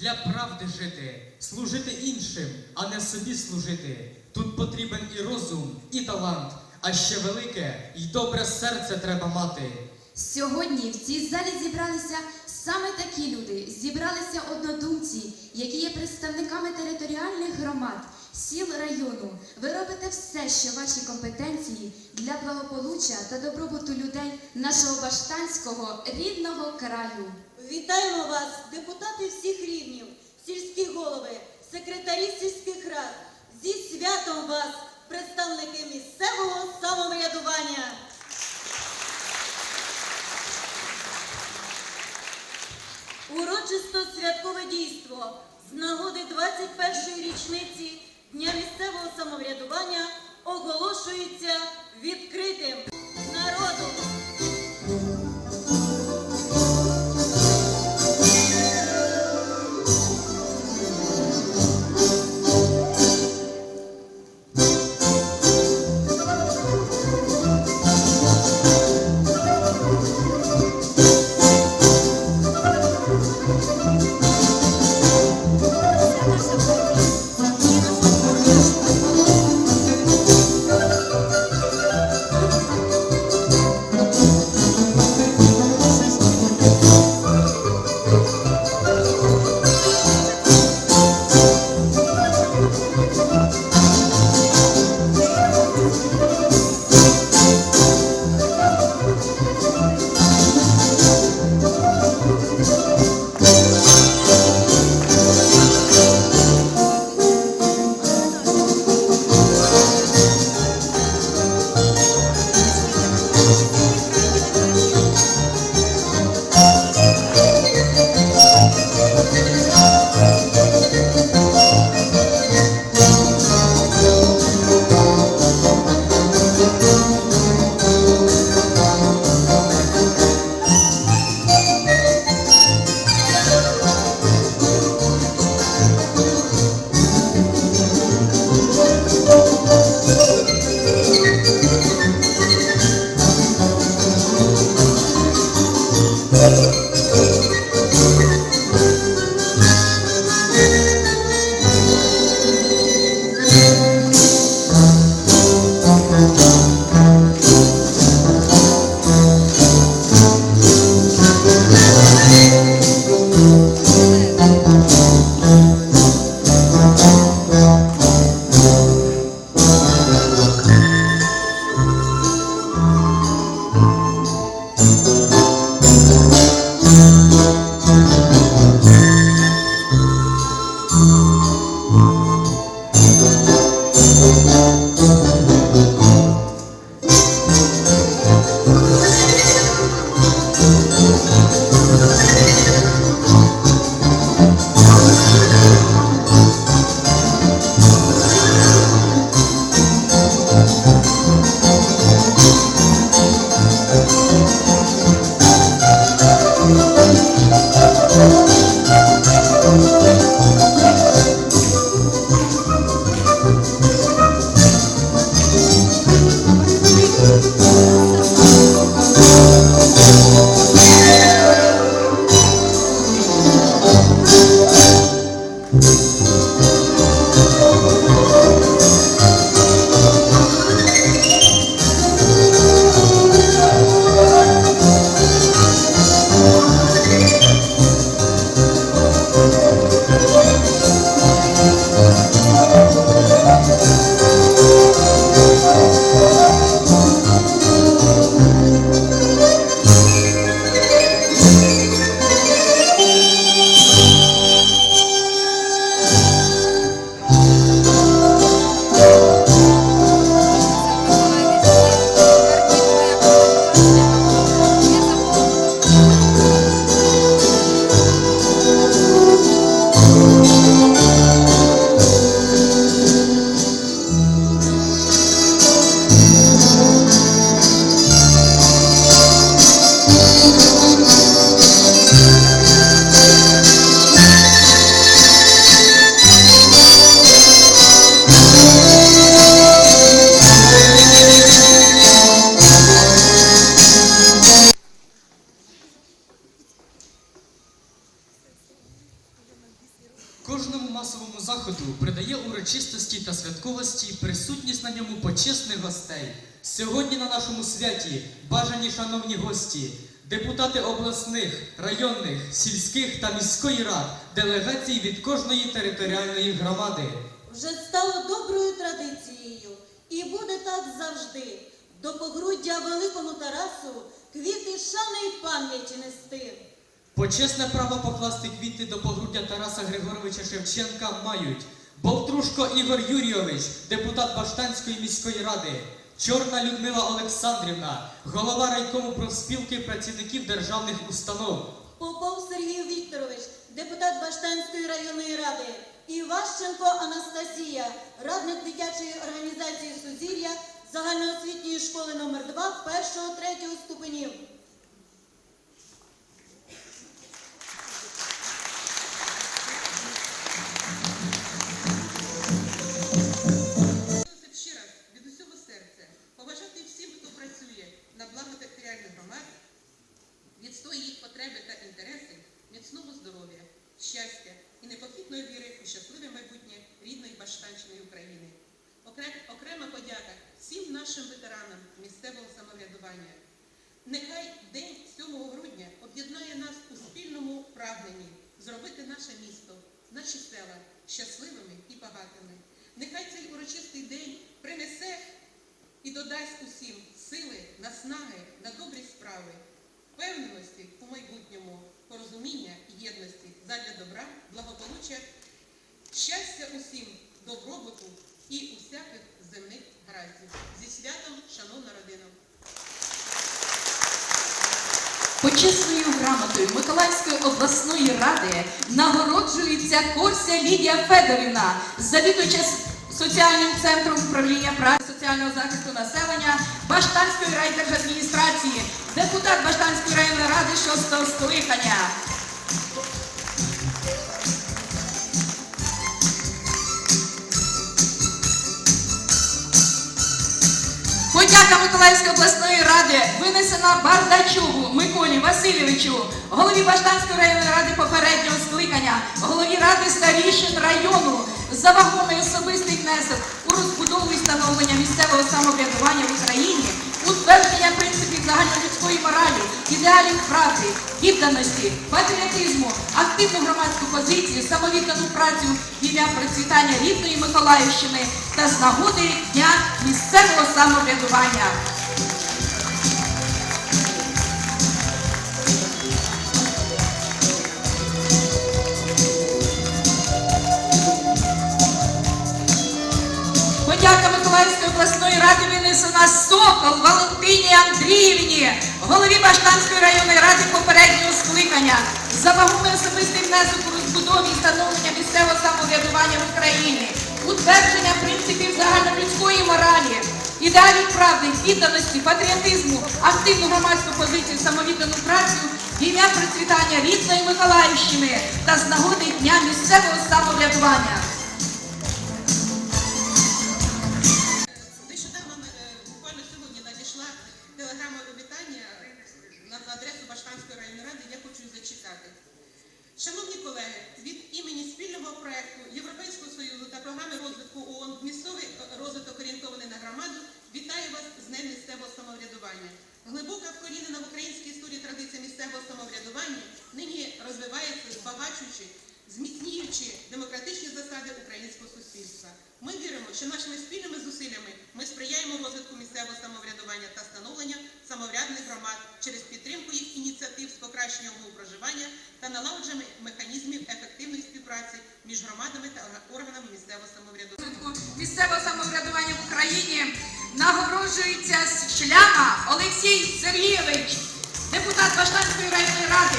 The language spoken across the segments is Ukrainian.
для правди жити, служити іншим, а не собі служити. Тут потрібен і розум, і талант, а ще велике і добре серце треба мати. Сьогодні в цій залі зібралися саме такі люди. Зібралися однодумці, які є представниками територіальних громад, сіл району. Ви робите все, що в вашій компетенції для благополуччя та добробуту людей нашого баштанського рідного краю. Вітаємо вас, депутати всіх рівнів, сільські голови, секретарі сільських рад. Зі святом вас, представники місцевого самоврядування. Урочисто святкове дійство з нагоди 21-ї річниці Дня місцевого самоврядування оголошується відкритим народу. Нашому святі бажані шановні гості, депутати обласних, районних, сільських та міської рад, делегації від кожної територіальної громади. Вже стало доброю традицією і буде так завжди. До погруддя великому Тарасу квіти шани й пам'яті нести. Почесне право покласти квіти до погруддя Тараса Григоровича Шевченка мають Бовтрушко Ігор Юрійович, депутат Баштанської міської ради, Чорна Людмила Олександрівна, голова райкому профспілки працівників державних установ, Попов Сергій Вікторович, депутат Баштанської районної ради, Іващенко Анастасія, радник дитячої організації Сузір'я загальноосвітньої школи номер 2 першого третього ступенів. Непохитної віри у щасливе майбутнє рідної Баштанщини України. Окрема подяка всім нашим ветеранам місцевого самоврядування. Нехай День 7 грудня об'єднає нас у спільному прагненні зробити наше місто, наші села щасливими і багатими. Нехай цей урочистий день принесе і додасть усім сили, наснаги на добрі справи, впевненості у майбутньому, порозуміння і єдності задля добра, благополуччя, щастя усім, добробуту і усяких земних гараздів. Зі святом, шановна родина. Почесною грамотою Миколаївської обласної ради нагороджується Корся Лідія Федорівна, завідувача соціальним центром управління праці соціального захисту населення Баштанської райдержадміністрації, депутат Баштанської райдержадміністрації. 26 скликання. Подяка Миколаївської обласної ради винесена Бардачугу Миколі Васильовичу, голові Баштанської районної ради попереднього скликання, голові ради старішин району за вагомий особистий внесок у розбудову і встановлення місцевого самоврядування в Україні утвердження принципів загальнолюдської моралі, ідеалів правди, відданості, патріотизму, активну громадську позицію, самовіддану працю ім'я процвітання рідної Миколаївщини та з нагоди Дня місцевого самоврядування. Подяка Миколаївської обласної ради винесена Сокол Валентині голові Баштанської районної ради попереднього скликання, за вагомий особистий внесок у розбудові і становлення місцевого самоврядування в Україні, утвердження принципів загальнолюдської моралі, ідеалів правди, відданості, патріотизму, активну громадську позицію, самовіддану працю ім'я процвітання рідної Миколаївщини та з нагоди Дня місцевого самоврядування. Самоврядування. Глибока вкорінена в українській історії традиція місцевого самоврядування нині розвивається, збагачуючи, зміцнюючи демократичні засади українського суспільства. Ми віримо, що нашими спільними зусиллями ми сприяємо розвитку місцевого самоврядування та становлення самоврядних громад через підтримку їх ініціатив з покращення умов проживання та налагодження механізмів ефективної співпраці між громадами та органами місцевого самоврядування. місцевого самоврядування в Україні нагороджується шляма Олексій Сергійович, депутат Баштанської районної ради.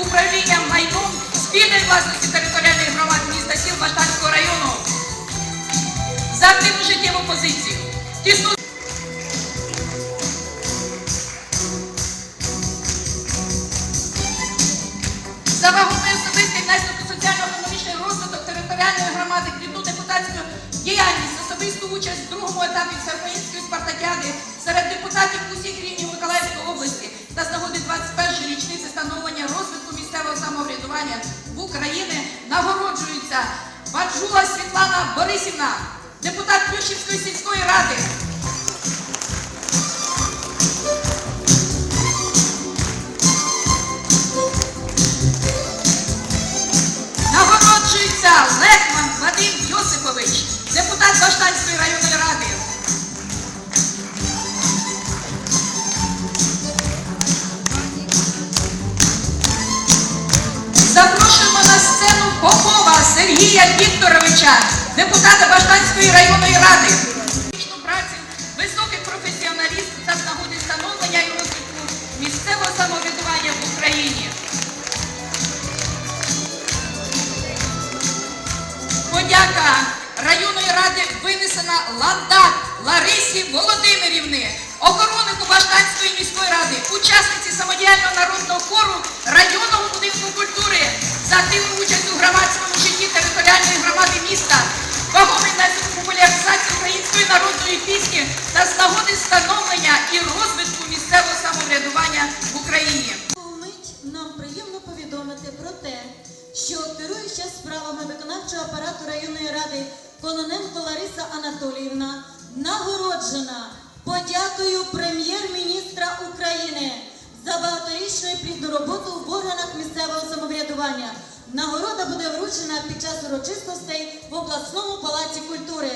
Та управління майном спільної власності територіальних громад міста сіл Баштанського району за активну життєву позицію. Тісну За вагомий особистий внесок у соціально-економічний розвиток територіальної громади, плідну депутатську діяльність, особисту участь в другому етапі всеукраїнської спартакіади серед депутатів усіх рівнів Миколаївської області та з нагоди 21-ї річниці становлення розвитку місцевого самоврядування в Україні нагороджується Баджула Світлана Борисівна, депутат Плющівської сільської ради. Сергія Вікторовича, депутата Баштанської районної ради. Працю, високий професіоналіст та з нагоди становлення і розвитку місцевого самоврядування в Україні. Подяка районної ради винесена Ландак Ларисі Володимирівни, охороннику Баштанської міської ради, учасниці самодіяльного народного хору районного будинку культури за активну участь у громадському житті територіальної громади міста, вагомий внесок популяризацію української народної пісні та з нагоди становлення і розвитку місцевого самоврядування в Україні. Мить нам приємно повідомити про те, що керуюча справами виконавчого апарату районної ради Кононенко Лариса Анатоліївна нагороджена подякою прем'єр-міністра України за багаторічну і плідну роботу в органах місцевого самоврядування. Нагорода буде вручена під час урочистостей в обласному палаці культури.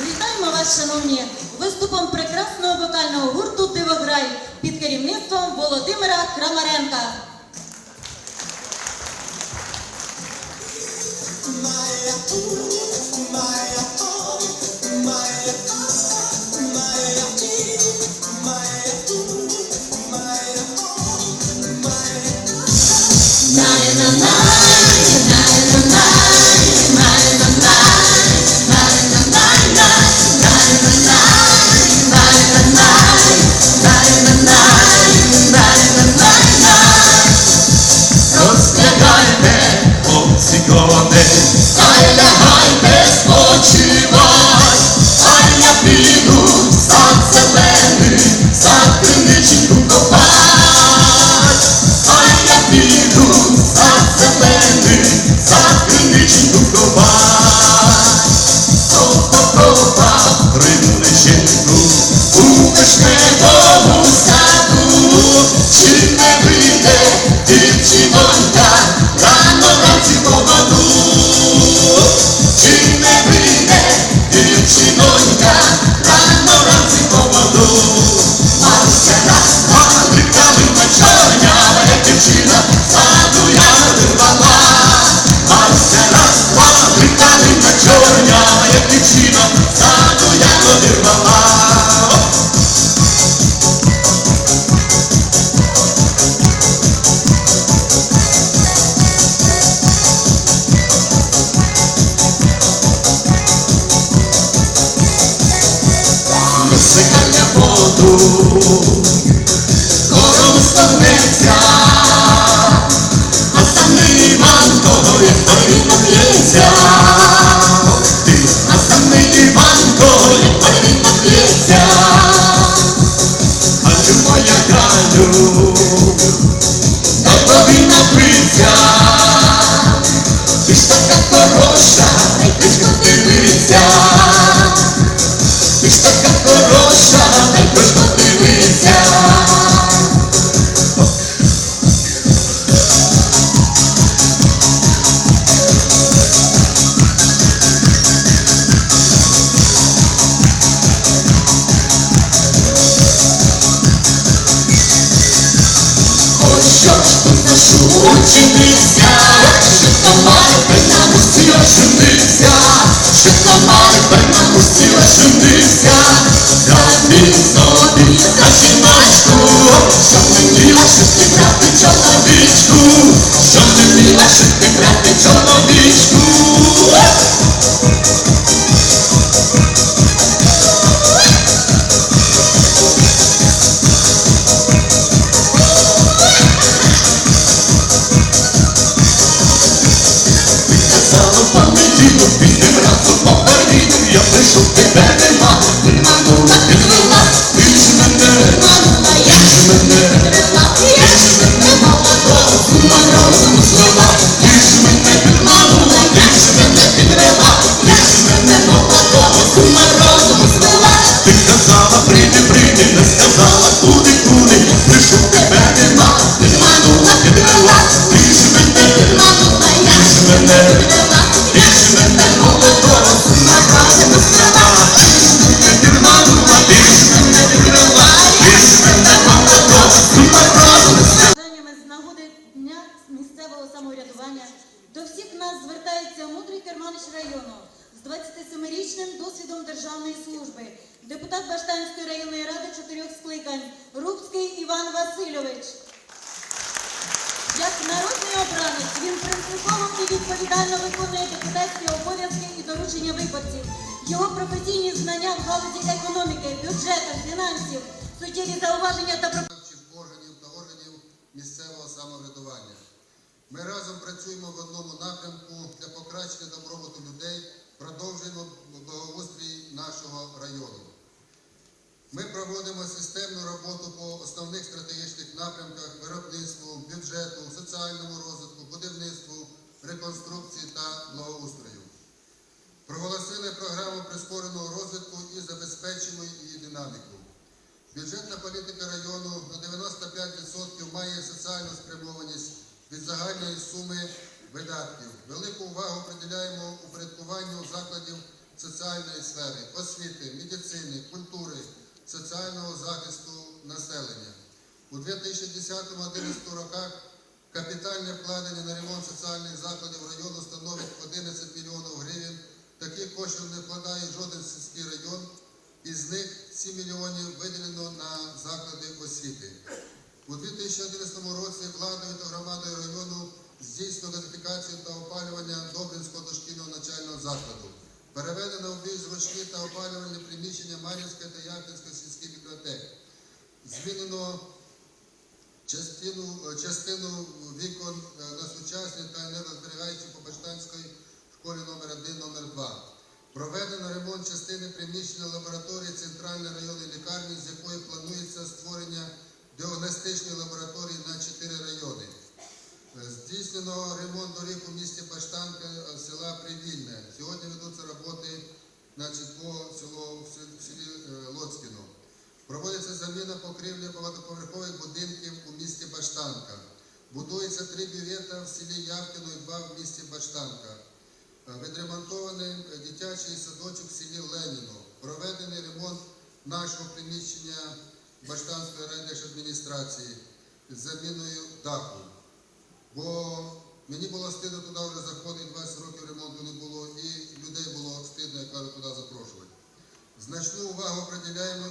Вітаємо вас, шановні, виступом прекрасного вокального гурту Дивограй під керівництвом Володимира Крамаренка. Розглядайте, воду, кором стогнеться, Іван того, як повинно п'ється. Що учинився, що комар на усі оженився, що комар на усі оженився, дав собі за жіночку, що не міла шити брати чоловічку, що не міла шити брати чоловічку. Понеділок, підем разом попереду, я прийшов, тебе нема, ти ти вела, ти ж мене, нема, ж мене, звертається керманич району з 27-річним досвідом державної служби, депутат Баштанської районної ради чотирьох скликань Рубський Іван Васильович. Як народний обранець він принципово і відповідально виконує депутатські обов'язки і доручення виборців. Його професійні знання в галузі економіки, бюджету, фінансів, суттєві зауваження та пропозиції органів та органів місцевого самоврядування. Ми разом працюємо в одному напрямку для покращення добробуту людей, продовжуємо благоустрій нашого району. Ми проводимо системну роботу по основних стратегічних напрямках виробництву, бюджету, соціальному розвитку, будівництву, реконструкції та благоустрою. Проголосили програму прискореного розвитку і забезпечимо її динаміку. Бюджетна політика району на 95% має соціальну спрямованість від загальної суми видатків. Велику увагу приділяємо упорядкуванню закладів соціальної сфери, освіти, медицини, культури, соціального захисту населення. У 2010-2011 роках капітальне вкладення на ремонт соціальних закладів району становить 11 мільйонів гривень. Таких коштів не вкладає жоден сільський район. Із них 7 мільйонів виділено на заклади освіти. У 2011 році владою та громадою району здійснено газифікацію та опалювання Добринського дошкільного навчального закладу. Переведено в більш зручні та опалювальні приміщення Мар'їнської та Ярківської сільських бібліотек. Змінено частину, частину вікон е, на сучасні та енергозберігаючі по Баштанської школі номер 1 номер 2 Проведено ремонт частини приміщення лабораторії Центральної районної лікарні, з якої планується створення діагностичної лабораторії на 4 райони. Е, Здійснено ремонт доріг у місті Баштанка е, села Привільне. Сьогодні ведуться роботи значить, по селу, в сел- в селі е, Лоцькіно. Проводиться заміна покрівлі багатоповерхових будинків у місті Баштанка. Будується три бювета в селі Явкіно і два в місті Баштанка. Е, Відремонтований е, дитячий садочок в селі Леніно. Проведений ремонт нашого приміщення Баштанської райдержадміністрації з заміною даху. Бо мені було стидно туди вже заходити, 20 років ремонту не було, і людей було стидно, як кажуть, туди запрошувати. Значну увагу приділяємо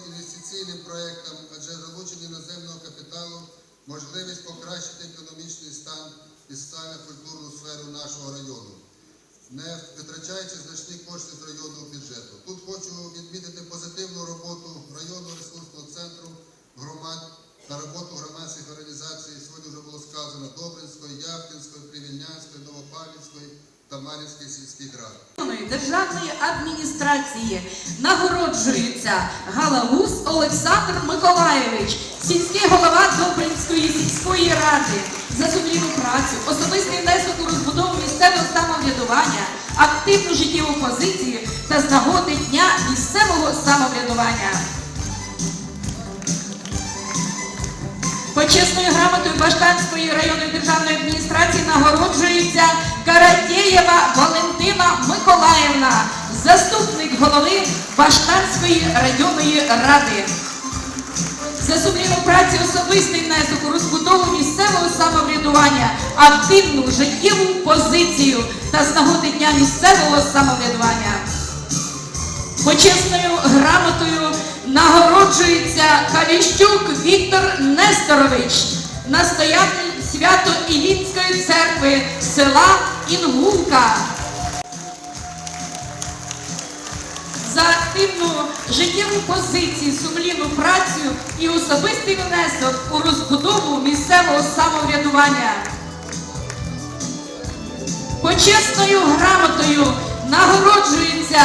інвестиційним проєктам, адже залучення іноземного капіталу можливість покращити економічний стан і соціально-культурну сферу нашого району, не витрачаючи значні кошти з районного бюджету. Тут хочу відмітити позитивну роботу районного ресурсного центру громад на роботу громадських організацій. Сьогодні вже було сказано Добринської, Явкінської, Привільнянської, Новопавлівської та Мар'їнської сільських державної адміністрації. Нагороджується Галагус Олександр Миколаєвич, сільський голова Добринської сільської ради. За сумлінну працю, особистий внесок у розбудову місцевого самоврядування, активну життєву позицію та з нагоди Дня місцевого самоврядування. Почесною грамотою Баштанської районної державної адміністрації нагороджується Каратєєва Валентина Миколаївна, заступник голови Баштанської районної ради. за сумлінну працю особистий внесок у розбудову місцевого самоврядування, активну життєву позицію та з нагоди дня місцевого самоврядування. Почесною грамотою нагороджується Каліщук Віктор Несторович, настоятель Свято-Ілінської церкви села Інгулка. За активну життєву позицію, сумлінну працю і особистий внесок у розбудову місцевого самоврядування. Почесною грамотою нагороджується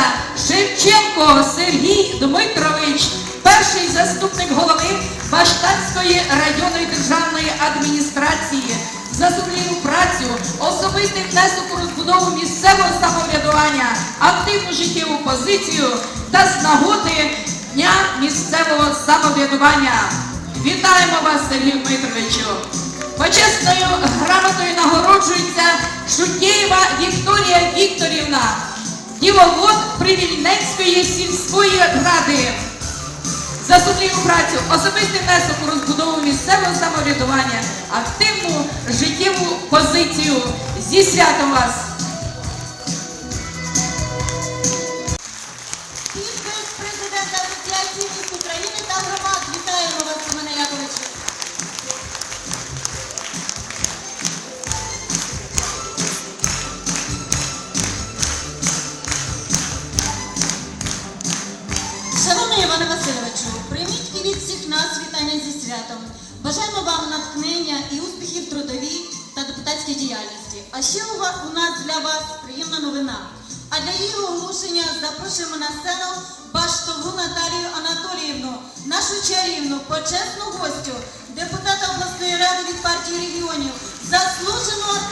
Шевченко Сергій Дмитрович, перший заступник голови Баштанської районної державної адміністрації за сумлінну працю, особистий внесок у розбудову місцевого самоврядування, активну життєву позицію та з нагоди Дня місцевого самоврядування. Вітаємо вас, Сергій Дмитровичу! Почесною грамотою нагороджується Шутєєва Вікторія Вікторівна, дівовод Привільнецької сільської ради. За сумлінну працю, особистий внесок у розбудову місцевого самоврядування, активну життєву позицію. Зі святом вас!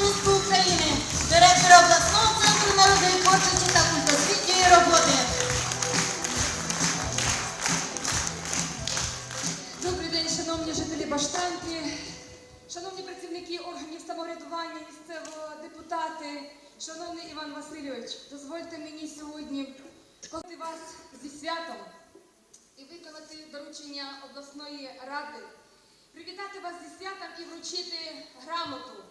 Заслужену України, директора обласного центру народної творчості та культосвітньої роботи. Добрий день, шановні жителі Баштанки, шановні працівники органів самоврядування, місцевого депутати, шановний Іван Васильович, дозвольте мені сьогодні коли вас зі святом і виконати доручення обласної ради, привітати вас зі святом і вручити грамоту.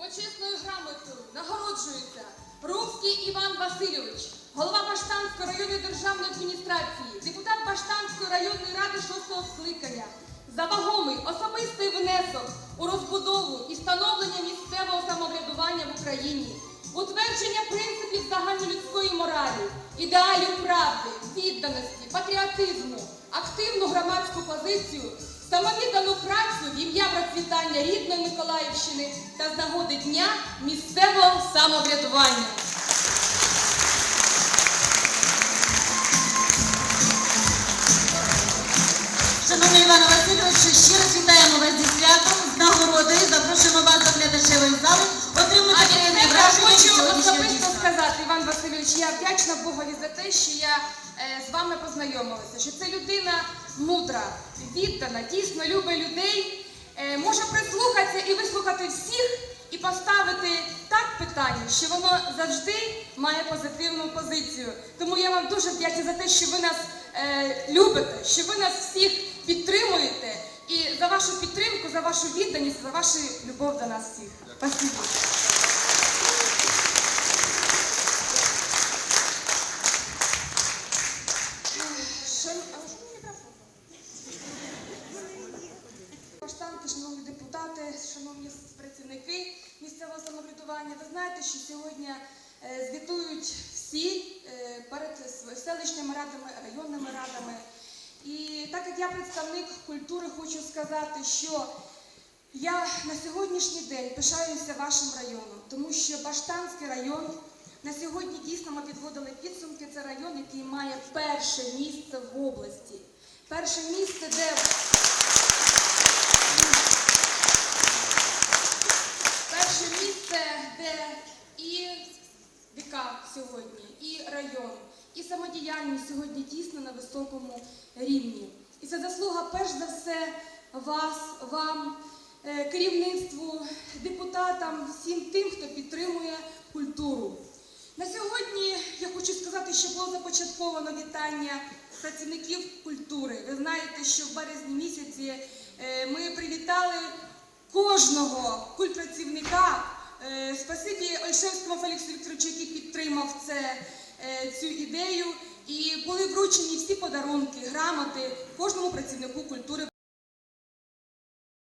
Почесною грамотою нагороджується Русський Іван Васильович, голова Баштанської районної державної адміністрації, депутат Баштанської районної ради шостого скликання. За вагомий особистий внесок у розбудову і становлення місцевого самоврядування в Україні, утвердження принципів загальнолюдської моралі, ідеалів правди, відданості, патріотизму, активну громадську позицію, самовіддану працю в ім'я процвітання рідної Миколаївщини та з нагоди дня місцевого самоврядування. Шановний Івана Васильовичу, ще раз вітаємо вас зі святом, з нагородою, запрошуємо вас до глядачевої зали, отримати приємне враження від хочу сьогоднішнього особисто дійства. сказати, Іван Васильович, я вдячна Богові за те, що я е, з вами познайомилася, що це людина мудра, віддана, дійсно любить людей, е, може прислухатися і вислухати всіх і поставити так питання, що воно завжди має позитивну позицію. Тому я вам дуже вдячна за те, що ви нас е, любите, що ви нас всіх підтримуєте. І за вашу підтримку, за вашу відданість, за вашу любов до нас всіх. Спасибо. Шан- а що мені мікрофон? Баштанки, шановні депутати, шановні працівники місцевого самоврядування, ви знаєте, що сьогодні е, звітують всі е, перед селищними радами, районними радами. І так як я представник культури, хочу сказати, що я на сьогоднішній день пишаюся вашим районом, тому що Баштанський район на сьогодні дійсно ми підводили підсумки. Це район, який має перше місце в області. Перше місце, де перше місце, де і віка сьогодні, і район, і самодіяльність сьогодні дійсно на високому рівні. І це заслуга перш за все вас, вам, е, керівництву, депутатам, всім тим, хто підтримує культуру. На сьогодні я хочу сказати, що було започатковано вітання працівників культури. Ви знаєте, що в березні місяці е, ми привітали кожного культпрацівника. Е, Спасибі Ольшевському Феліксу Вікторовичу, який підтримав це, цю ідею. І були вручені всі подарунки, грамоти кожному працівнику культури